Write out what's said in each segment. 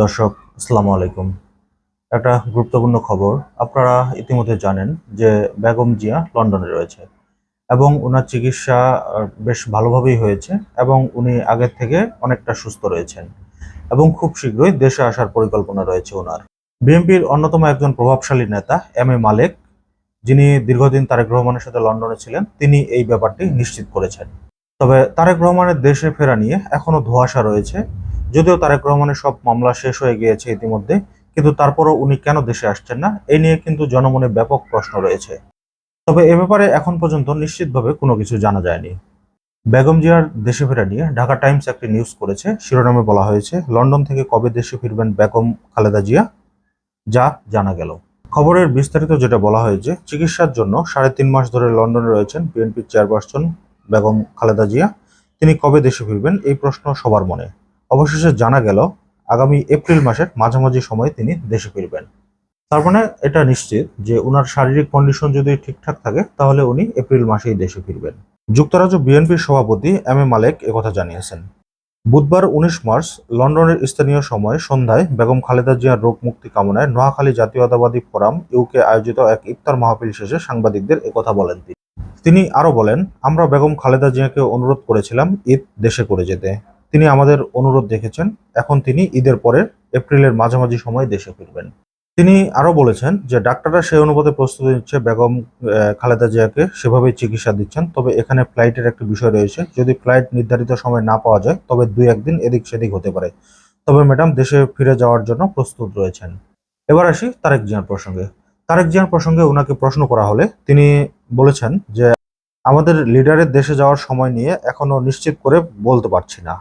দর্শক, আসসালামু আলাইকুম। একটা গুরুত্বপূর্ণ খবর, আপনারা ইতিমধ্যে জানেন যে বেগম জিয়া লন্ডনে রয়েছে এবং ওনার চিকিৎসা বেশ ভালোভাবেই হয়েছে এবং উনি আগের থেকে অনেকটা সুস্থ রয়েছেন এবং খুব শীঘ্রই দেশে আসার পরিকল্পনা রয়েছে ওনার। বিএনপির অন্যতম একজন প্রভাবশালী নেতা, এম এ মালেক, যিনি দীর্ঘদিন তারেক রহমানের সাথে লন্ডনে ছিলেন, তিনি এই ব্যাপারটি নিশ্চিত করেছেন। তবে তারেক রহমানের দেশে ফেরা নিয়ে এখনও ধোঁয়াশা রয়েছে যদিও তারেক রহমানের সব মামলা শেষ হয়ে গিয়েছে ইতিমধ্যে, কিন্তু তারপরও উনি কেন দেশে আসছেন না এই নিয়ে কিন্তু জনমনে ব্যাপক প্রশ্ন রয়েছে। তবে এ ব্যাপারে এখন পর্যন্ত নিশ্চিতভাবে কোনো কিছু জানা যায়নি। বেগম জিয়ার দেশে ফেরা নিয়ে ঢাকা টাইমস একটি নিউজ করেছে। শিরোনামে বলা হয়েছে, লন্ডন থেকে কবে দেশে ফিরবেন বেগম খালেদা জিয়া? যা জানা গেল। খবরের বিস্তারিত যেটা বলা হয়েছে, চিকিৎসার জন্য সাড়ে তিন মাস ধরে লন্ডনে রয়েছেন বিএনপির চেয়ারপারসন বেগম খালেদা জিয়া। তিনি কবে দেশে ফিরবেন, এই প্রশ্ন সবার মনে। অবশেষে জানা গেল, আগামী এপ্রিল মাসের মাঝামাঝি সময়ে তিনি দেশে ফিরবেন। তার মানে এটা নিশ্চিত যে ওনার শারীরিক কন্ডিশন যদি ঠিকঠাক থাকে, তাহলে উনি এপ্রিল মাসেই দেশে ফিরবেন। যুক্তরাজ্য বিএনপির সভাপতি এম এ মালেক একথা জানিয়েছেন। বুধবার উনিশ মার্চ, লন্ডনের স্থানীয় সময় সন্ধ্যায় বেগম খালেদা জিয়ার রোগ মুক্তি কামনায় নোয়াখালী জাতীয়তাবাদী ফোরাম ইউকে আয়োজিত এক ইফতার মাহফিল শেষে সাংবাদিকদের একথা বলেন তিনি। তিনি আরও বলেন, আমরা বেগম খালেদা জিয়াকে অনুরোধ করেছিলাম ঈদ দেশে করে যেতে। তিনি আমাদের অনুরোধ দেখেছেন এখন তিনি ঈদের পরে এপ্রিলের মাঝামাঝি সময় দেশে ফিরবেন। তিনি আরও বলেছেন যে, ডাক্তাররা সেই অনুপাতে প্রস্তুতি নিচ্ছে, বেগম খালেদা জিয়াকে সেভাবেই চিকিৎসা দিচ্ছেন। তবে এখানে ফ্লাইটের একটা বিষয় রয়েছে, যদি ফ্লাইট নির্ধারিত সময় না পাওয়া যায়, তবে দুই একদিন এদিক সেদিক হতে পারে। তবে ম্যাডাম, দেশে ফিরে যাওয়ার জন্য প্রস্তুত রয়েছেন। এবার আসি তারেক জিয়ার প্রসঙ্গে। তারেক জিয়ার প্রসঙ্গে ওনাকে প্রশ্ন করা হলে তিনি বলেছেন যে, আমাদের লিডারের দেশে যাওয়ার সময় নিয়ে এখনও নিশ্চিত করে বলতে পারছি না।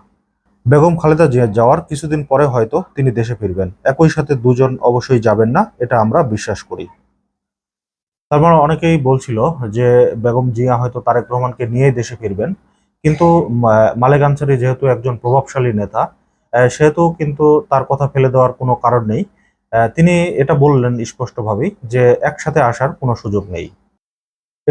বেগম খালেদা জিয়া যাওয়ার কিছুদিন পরে হয়তো তিনি দেশে ফিরবেন। একই সাথে দুজন অবশ্যই যাবেন না, এটা আমরা বিশ্বাস করি। তারপর অনেকেই বলছিল যে বেগম জিয়া হয়তো তারেক রহমানকে নিয়ে দেশে ফিরবেন, কিন্তু মালেক আনসারি যেহেতু একজন প্রভাবশালী নেতা সেহেতু কিন্তু তার কথা ফেলে দেওয়ার কোনো কারণ নেই। তিনি এটা বললেন স্পষ্টভাবেই যে একসাথে আসার কোনো সুযোগ নেই।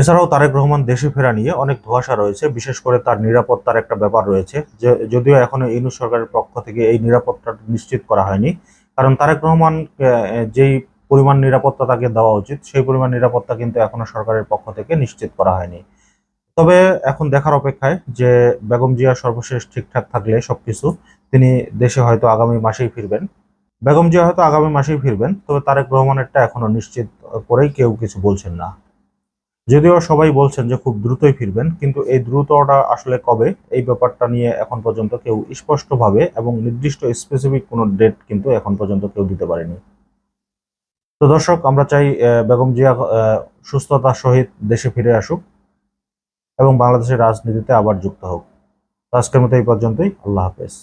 এছাড়াও তারেক রহমান দেশে ফেরা নিয়ে অনেক ধোঁয়াশা রয়েছে, বিশেষ করে তার নিরাপত্তার একটা ব্যাপার রয়েছে, যে যদিও এখনও ইউনুস সরকারের পক্ষ থেকে এই নিরাপত্তা নিশ্চিত করা হয়নি, কারণ তারেক রহমান যেই পরিমাণ নিরাপত্তা তাকে দেওয়া উচিত, সেই পরিমাণ নিরাপত্তা কিন্তু এখনও সরকারের পক্ষ থেকে নিশ্চিত করা হয়নি। তবে এখন দেখার অপেক্ষায় যে বেগম জিয়া সর্বশেষ ঠিকঠাক থাকলে সবকিছু, তিনি দেশে হয়তো আগামী মাসেই ফিরবেন। বেগম জিয়া হয়তো আগামী মাসেই ফিরবেন, তবে তারেক রহমানেরটা এখনও নিশ্চিত করেই কেউ কিছু বলছেন না। যদিও সবাই বলছেন যে খুব দ্রুতই ফিরবেন, কিন্তু এই দ্রুতটা আসলে কবে, এই ব্যাপারটা নিয়ে এখন পর্যন্ত কেউ স্পষ্টভাবে এবং নির্দিষ্ট স্পেসিফিক কোনো ডেট কিন্তু এখন পর্যন্ত কেউ দিতে পারেনি। তো দর্শক, আমরা চাই বেগম জিয়া সুস্থতার সহিত দেশে ফিরে আসুক এবং বাংলাদেশের রাজনীতিতে আবার যুক্ত হোক। আজকের মতো এই পর্যন্তই, আল্লাহ হাফেজ।